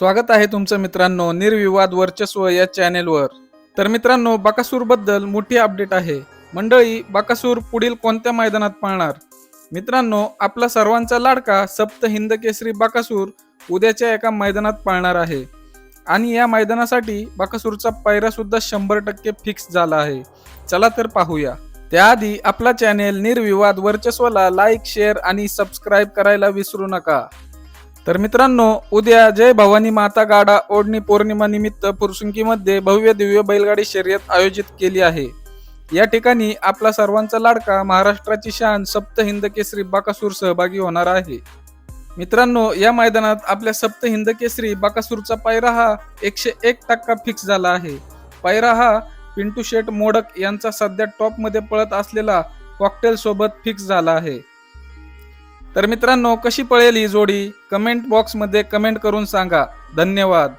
स्वागत आहे तुमचं मित्रांनो निर्विवाद वर्चस्व या चॅनेलवर. तर मित्रांनो बाकासूरबद्दल मोठी अपडेट आहे. मंडळी बाकासूर पुढील कोणत्या मैदानात पाळणार? मित्रांनो आपला सर्वांचा लाडका सप्त हिंद केसरी बाकासूर उद्याच्या एका मैदानात पाळणार आहे. आणि या मैदानासाठी बाकासूरचा पायरा सुद्धा शंभर टक्के फिक्स झाला आहे. चला तर पाहूया. त्याआधी आपला चॅनेल निर्विवाद वर्चस्वला लाईक शेअर आणि सबस्क्राईब करायला विसरू नका. तर मित्रांनो उद्या जय भवानी माता गाडा ओढणी पौर्णिमा निमित्त भव्य दिव्य बैलगाडी शर्यत आयोजित केली आहे. या ठिकाणी आपला सर्वांचा लाडका महाराष्ट्राची शान सप्त हिंद केसरी बाकासूर सहभागी होणार आहे. मित्रांनो या मैदानात आपल्या सप्त हिंद केसरी बाकासूरचा पायरा हा एकशे एक टक्का फिक्स झाला आहे. पायरा हा पिंटू शेट मोडक यांचा सध्या टॉपमध्ये पळत असलेला कॉकटेल सोबत फिक्स झाला आहे. तर मित्रांनो कशी पळेल ही जोडी? कमेंट बॉक्समध्ये कमेंट करून सांगा. धन्यवाद.